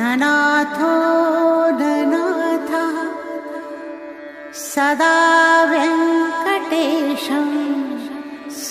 ननाथो ननाथः सदा व्यङ्कटेशं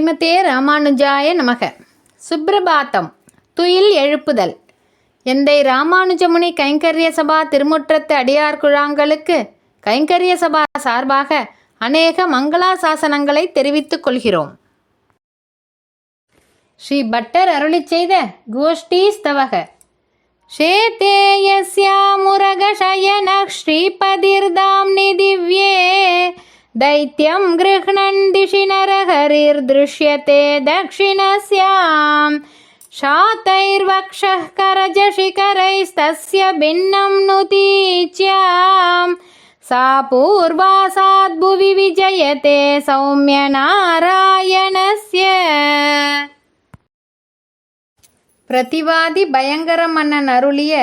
ஸ்ரீமதே ராமானுஜாய நமக. சுப்பிரபாத்தம் துயில் எழுப்புதல். எந்தை ராமானுஜமுனி கைங்கரிய சபா திருமுற்றத்து அடியார் குழாங்களுக்கு கைங்கரிய சபா சார்பாக அநேக மங்களா சாசனங்களை தெரிவித்துக் கொள்கிறோம். ஸ்ரீ பட்டர் அருளி செய்த கோஷ்டி ஸ்தவக. ஷேதேயஸ்யா முரகஷயன ஸ்ரீபதிர்தாம்னி திவ்யே दैत्यं गृह्णन् दिशि नरहरिर्दृश्यते दक्षिणस्यां शातैर्वक्षः करजशिखरैस्तस्य भिन्नं नुती च सा पूर्वासाद्भुवि विजयते सौम्यनारायणस्य। प्रतिवादिभयङ्करमननरुलिय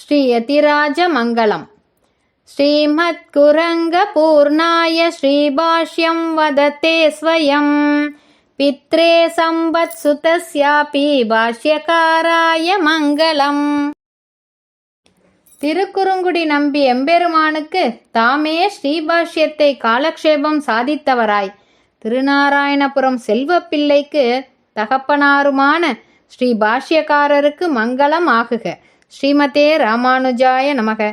श्रीयतिराजमङ्गलम् மங்களம் ஸ்ரீமத் குரங்க ஸ்ரீபாஷ்யம் வதத்தே ஸ்வயம். பித்ரே சம்பத் சுதஸ்யாபி பாஷ்யக்காராய மங்களம். திருக்குறுங்குடி நம்பி எம்பெருமானுக்கு தாமே ஸ்ரீபாஷ்யத்தை காலக்ஷேபம் சாதித்தவராய். திருநாராயணபுரம் செல்வப்பிள்ளைக்கு தகப்பனாருமான ஸ்ரீ பாஷ்யக்காரருக்கு மங்களம் ஆகுக. ஸ்ரீமதே ராமானுஜாய நமக.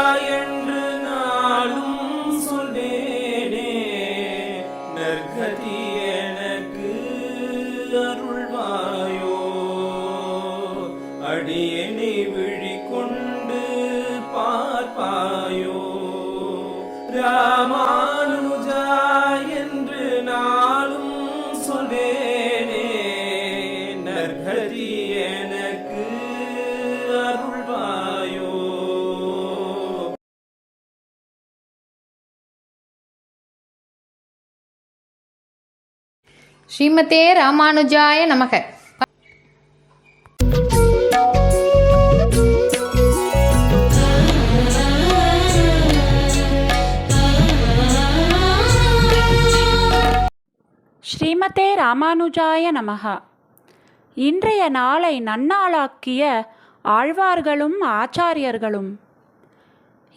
ஸ்ரீமதே ராமானுஜாய நமக. ஸ்ரீமதே ராமானுஜாய நமக. இன்றைய நாளை நன்னாளாக்கிய ஆழ்வார்களும் ஆச்சாரியர்களும்.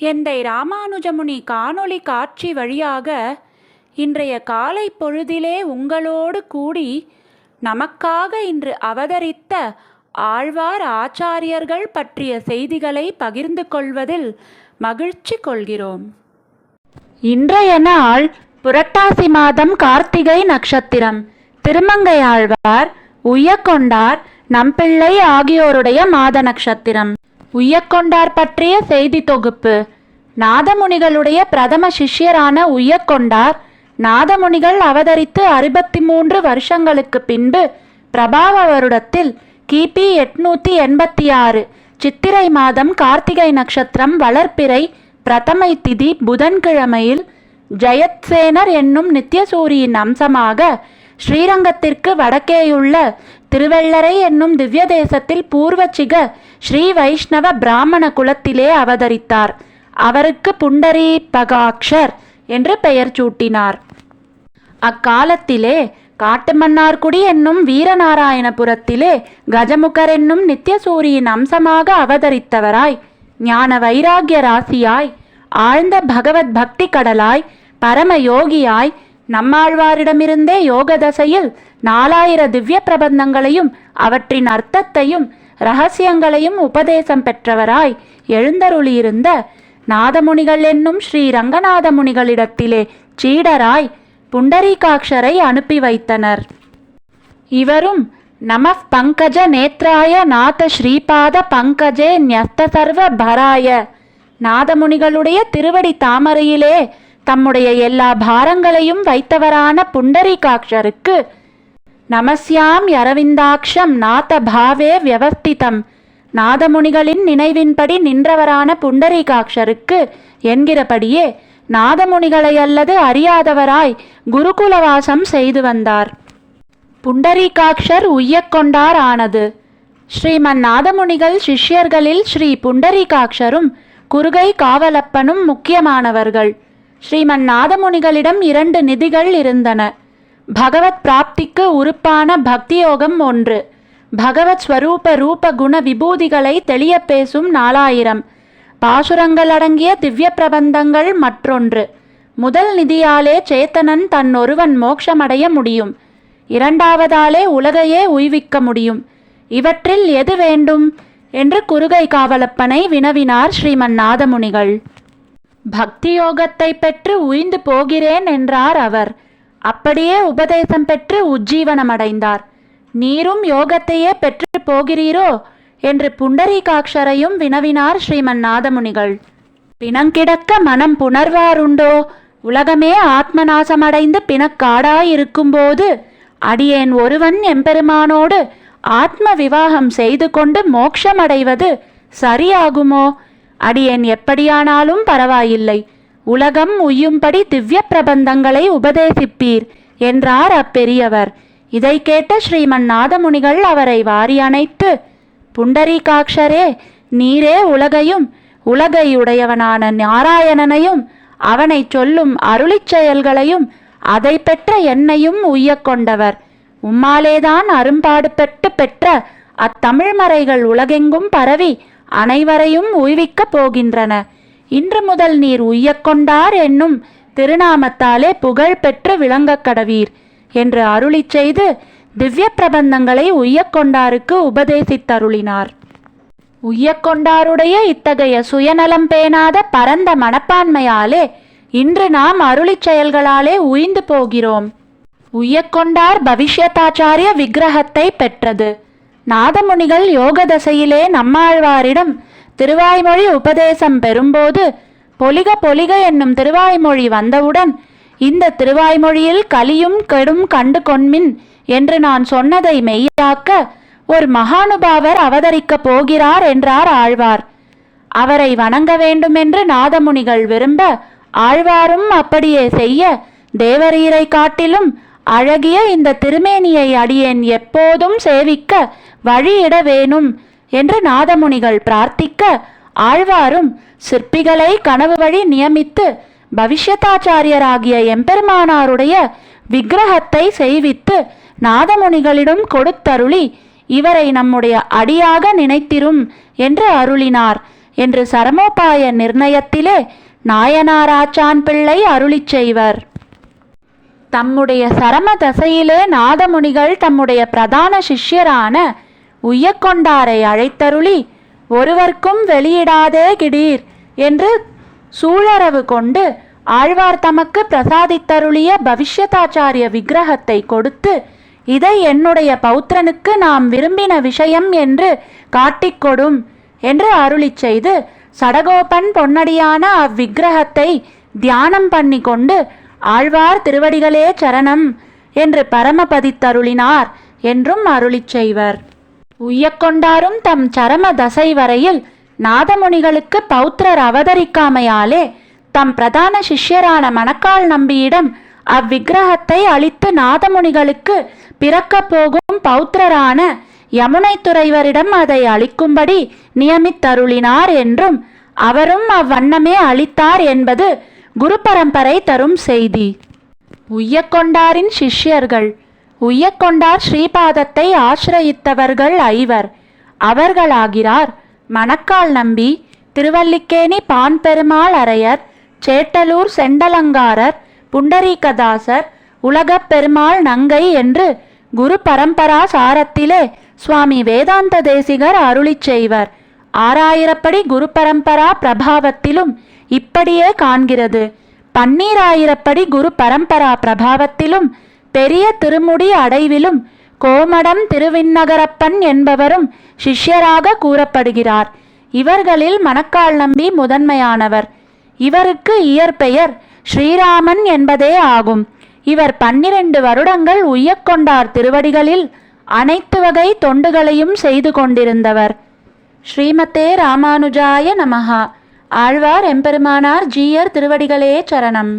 எந்தை ராமானுஜமுனி காணொளி காட்சி வழியாக இன்றைய காலை பொழுதிலே உங்களோடு கூடி நமக்காக இன்று அவதரித்த ஆழ்வார் ஆச்சாரியர்கள் பற்றிய செய்திகளை பகிர்ந்து கொள்வதில் மகிழ்ச்சி கொள்கிறோம். இன்றைய நாள் புரட்டாசி மாதம் கார்த்திகை நட்சத்திரம். திருமங்கையாழ்வார் உய்யக்கொண்டார் நம்பிள்ளை ஆகியோருடைய மாத நட்சத்திரம். உய்யக்கொண்டார் பற்றிய செய்தி தொகுப்பு. நாதமுனிகளுடைய பிரதம சிஷ்யரான உய்யக்கொண்டார் நாதமுனிகள் அவதரித்து அறுபத்தி மூன்று வருஷங்களுக்கு பின்பு பிரபாவ வருடத்தில் கிபி எட்நூத்தி எண்பத்தி ஆறு சித்திரை மாதம் கார்த்திகை நட்சத்திரம் வளர்ப்பிறை பிரதமை திதி புதன்கிழமையில் ஜெயத்சேனர் என்னும் நித்யசூரியின் அம்சமாக ஸ்ரீரங்கத்திற்கு வடக்கேயுள்ள திருவெள்ளரை என்னும் திவ்ய தேசத்தில் பூர்வச்சிக ஸ்ரீ வைஷ்ணவ பிராமண குலத்திலே அவதரித்தார். அவருக்கு புண்டரீபகாட்சர் என்று பெயர் சூட்டினார். அக்காலத்திலே காட்டுமன்னார்குடி என்னும் வீரநாராயணபுரத்திலே கஜமுகர் என்னும் நித்யசூரியின் அம்சமாக அவதரித்தவராய் ஞான வைராகிய ராசியாய் ஆழ்ந்த பகவத் பக்தி கடலாய் பரம யோகியாய் நம்மாழ்வாரிடமிருந்தே யோக தசையில் நாலாயிர திவ்ய பிரபந்தங்களையும் அவற்றின் அர்த்தத்தையும் ரகசியங்களையும் உபதேசம் பெற்றவராய் எழுந்தருளியிருந்த நாதமுனிகள் என்னும் ஸ்ரீ ரங்கநாத முனிகளிடத்திலே சீடராய் புண்டரீகாட்சரை அனுப்பி வைத்தனர். இவரும் நம பங்கஜ நேத்ராய நாத ஸ்ரீபாத பங்கஜே நியஸ்த சர்வ பராய. நாதமுனிகளுடைய திருவடி தாமரையிலே தம்முடைய எல்லா பாரங்களையும் வைத்தவரான புண்டரீகாட்சருக்கு நமஸ்யாம் யரவிந்தாக்ஷம் நாத பாவே வியவஸ்திதம். நாதமுனிகளின் நினைவின்படி நின்றவரான புண்டரீகாட்சருக்கு என்கிறபடியே நாதமுனிகளை அல்லது அறியாதவராய் குருகுலவாசம் செய்து வந்தார். புண்டரீகாட்சர் உய்யக்கொண்டார் ஆனது ஸ்ரீமன் நாதமுனிகள் சிஷ்யர்களில் ஸ்ரீ புண்டரீகாட்சரும் குருகை காவலப்பனும் முக்கியமானவர்கள். ஸ்ரீமன் நாதமுனிகளிடம் இரண்டு நிதிகள் இருந்தன. பகவத் பிராப்திக்கு உறுப்பான பக்தியோகம் ஒன்று. பகவத் ஸ்வரூப ரூப குண விபூதிகளை தெளியப் பேசும் நாலாயிரம். பாசுரங்கள் அடங்கிய திவ்ய பிரபந்தங்கள் மற்றொன்று. முதல் நிதியாலே சேத்தனன் தன் ஒருவன் மோட்சமடைய முடியும். இரண்டாவதாலே உலகையே உய்விக்க முடியும். இவற்றில் எது வேண்டும்? என்று குறுகை காவலப்பனை வினவினார் ஸ்ரீமன் நாதமுனிகள். பக்தி யோகத்தை பெற்று உய்ந்து போகிறேன் என்றார் அவர். அப்படியே உபதேசம் பெற்று உஜ்ஜீவனமடைந்தார். நீரும் யோகத்தையே பெற்று போகிறீரோ? என்று புண்டரீகாட்சரையும் வினவினார் ஸ்ரீமன் நாதமுனிகள் பிணங்கிடக்க மனம் புணர்வாருண்டோ? உலகமே ஆத்மநாசமடைந்து பிணக்காடாயிருக்கும்போது அடியேன் ஒருவன் எம்பெருமானோடு ஆத்ம விவாகம் செய்து கொண்டு மோட்சமடைவது சரியாகுமோ? அடியேன் எப்படியானாலும் பரவாயில்லை. உலகம் உய்யும்படி திவ்ய பிரபந்தங்களை உபதேசிப்பீர் என்றார் அப்பெரியவர். இதை கேட்ட ஸ்ரீமன் நாதமுனிகள் அவரை வாரி அணைத்து புண்டரீகாட்சரே நீரே உலகையும் உலகையுடையவனான நாராயணனையும் அவனை சொல்லும் அருளிச் செயல்களையும் அதை பெற்ற என்னையும் உய்யக் கொண்டவர். உம்மாலேதான் அரும்பாடு பெற்று பெற்ற அத்தமிழ்மறைகள் உலகெங்கும் பரவி அனைவரையும் உய்விக்கப் போகின்றன. இன்று முதல் நீர் உய்யக் கொண்டார் என்னும் திருநாமத்தாலே புகழ் பெற்று விளங்கக் கடவீர். என்று அருளிச் செய்து திவ்ய பிரபந்தங்களை உய்யக்கொண்டாருக்கு உபதேசித்தருளினார். உய்யக்கொண்டாருடைய இத்தகைய சுயநலம் பேணாத பரந்த மனப்பான்மையாலே இன்று நாம் அருளிச் செயல்களாலே உய்ந்து போகிறோம். உய்யக்கொண்டார் பவிஷ்யத்தாச்சாரிய விக்கிரகத்தை பெற்றது. நாதமுனிகள் யோக தசையிலே நம்மாழ்வாரிடம் திருவாய்மொழி உபதேசம் பெறும்போது பொலிக பொலிக என்னும் திருவாய்மொழி வந்தவுடன் இந்த திருவாய்மொழியில் கலியும் கெடும் கண்டு கொன்மின் என்று நான் சொன்னதை மெய்யாக்க ஒரு மகானுபாவர் அவதரிக்கப் போகிறார் என்றார் ஆழ்வார். அவரை வணங்க வேண்டுமென்று நாதமுனிகள் விரும்ப ஆழ்வாரும் அப்படியே செய்ய தேவரீரை காட்டிலும் அழகிய இந்த திருமேனியை அடியேன் எப்போதும் சேவிக்க வழியிட வேணும் என்று நாதமுனிகள் பிரார்த்திக்க ஆழ்வாரும் சிற்பிகளை கனவு வழி நியமித்து பவிஷ்யத்தாச்சாரியராகிய எம்பெருமானாருடைய விக்கிரகத்தை செய்வித்து நாதமுனிகளிடம் கொடுத்தருளி இவரை நம்முடைய அடியாக நினைத்திரும் என்று அருளினார். என்று சரமோபாய நிர்ணயத்திலே நாயனாராச்சான் பிள்ளை அருளிச் செய்வர். தம்முடைய சரம தசையிலே நாதமுனிகள் தம்முடைய பிரதான சிஷ்யரான உய்யக்கொண்டாரை அழைத்தருளி ஒருவர்க்கும் வெளியிடாதே கிடீர் என்று சூழரவு கொண்டு ஆழ்வார் தமக்கு பிரசாதித்தருளிய பவிஷ்யதாச்சாரிய விக்கிரகத்தை கொடுத்து இதை என்னுடைய பௌத்திரனுக்கு நாம் விரும்பின விஷயம் என்று காட்டிக்கொடும் என்று அருளிச் செய்து சடகோபன் பொன்னடியான அவ்விக்கிரகத்தை தியானம் பண்ணி கொண்டு ஆழ்வார் திருவடிகளே சரணம் என்று பரமபதித்தருளினார் என்றும் அருளிச் செய்வர். உய்யக்கொண்டாரும் தம் சரம தசை வரையில் நாதமுனிகளுக்கு பௌத்திரர் அவதரிக்காமையாலே தம் பிரதான சிஷ்யரான மணக்கால் நம்பியிடம் அவ்விக்கிரகத்தை அளித்து நாதமுனிகளுக்கு பிறக்கப் போகும் பௌத்திரரான யமுனை துறைவரிடம் அதை அளிக்கும்படி நியமித்தருளினார் என்றும் அவரும் அவ்வண்ணமே அளித்தார் என்பது குரு பரம்பரை தரும் செய்தி. உய்யக்கொண்டாரின் சிஷ்யர்கள் உய்யக்கொண்டார் ஸ்ரீபாதத்தை ஆசிரயித்தவர்கள் ஐவர். அவர்களாகிறார் மணக்கால் நம்பி திருவல்லிக்கேணி பான் பெருமாள் அரையர் சேட்டலூர் செண்டலங்காரர் புண்டரீகதாசர் உலகப் பெருமாள் நங்கை என்று குரு பரம்பரா சாரத்திலே சுவாமி வேதாந்த தேசிகர் அருளிச் செய்வர். ஆறாயிரப்படி குரு பரம்பரா பிரபாவத்திலும் இப்படியே காண்கிறது. பன்னீராயிரப்படி குரு பரம்பரா பிரபாவத்திலும் பெரிய திருமுடி அடைவிலும் கோமடம் திருவிண்ணகரப்பன் என்பவரும் சிஷ்யராக கூறப்படுகிறார். இவர்களில் மணக்கால் நம்பி முதன்மையானவர். இவருக்கு இயற்பெயர் ஸ்ரீராமன் என்பதே ஆகும். இவர் பன்னிரண்டு வருடங்கள் உய்யக்கொண்டார் திருவடிகளில் அனைத்து வகை தொண்டுகளையும் செய்து கொண்டிருந்தவர். ஸ்ரீமதே ராமானுஜாய நமஹா. ஆழ்வார் எம்பெருமானார் ஜீயர் திருவடிகளே சரணம்.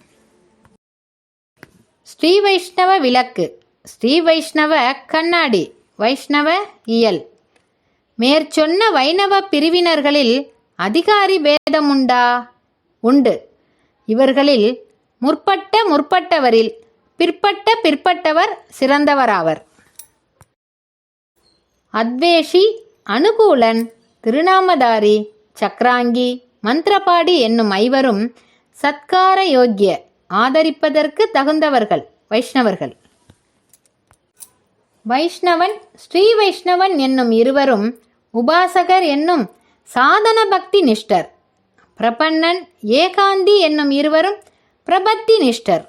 ஸ்ரீ வைஷ்ணவ விளக்கு. ஸ்ரீ வைஷ்ணவ கண்ணாடி வைஷ்ணவ இயல். மேற்சொன்ன வைணவ பிரிவினர்களில் அதிகாரி பேதமுண்டா? உண்டு. இவர்களில் முற்பட்ட முற்பட்டவரில் பிற்பட்ட பிற்பட்டவர் சிறந்தவராவர். அத்வேஷி அனுகூலன் திருநாமதாரி சக்ராங்கி மந்திரபாடி என்னும் ஐவரும் சத்கார யோக்கிய ஆதரிப்பதற்கு தகுந்தவர்கள் வைஷ்ணவர்கள். வைஷ்ணவன் ஸ்ரீ வைஷ்ணவன் என்னும் இருவரும் உபாசகர் என்னும் சாதன பக்தி நிஷ்டர். பிரபன்னன் ஏகாந்தி என்னும் இருவரும் பிரபத்தி நிஷ்டர்.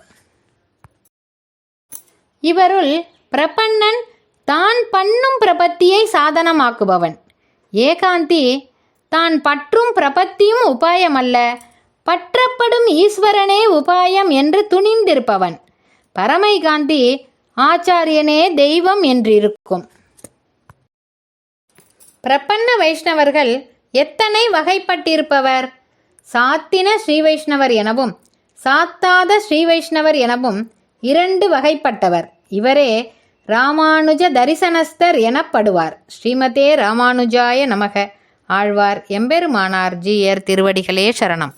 இவருள் பிரபன்னன் தான் பண்ணும் பிரபத்தியை சாதனமாக்குபவன். ஏகாந்தி தான் பற்றும் பிரபத்தியும் உபாயமல்ல பற்றப்படும் ஈஸ்வரனே உபாயம் என்று துணிந்திருப்பவன். பரமைகாந்தி ஆச்சாரியனே தெய்வம் என்றிருக்கும். பிரபன்ன வைஷ்ணவர்கள் எத்தனை வகைப்பட்டிருப்பவர்? சாத்தின ஸ்ரீ வைஷ்ணவர் எனவும் சாத்தாத ஸ்ரீ வைஷ்ணவர் எனவும் இரண்டு வகைப்பட்டவர். இவரே ராமானுஜ தரிசனஸ்தர் எனப்படுவார். ஸ்ரீமதே ராமானுஜாய நமக. ஆழ்வார் எம்பெருமானார் ஜீயர் திருவடிகளே சரணம்.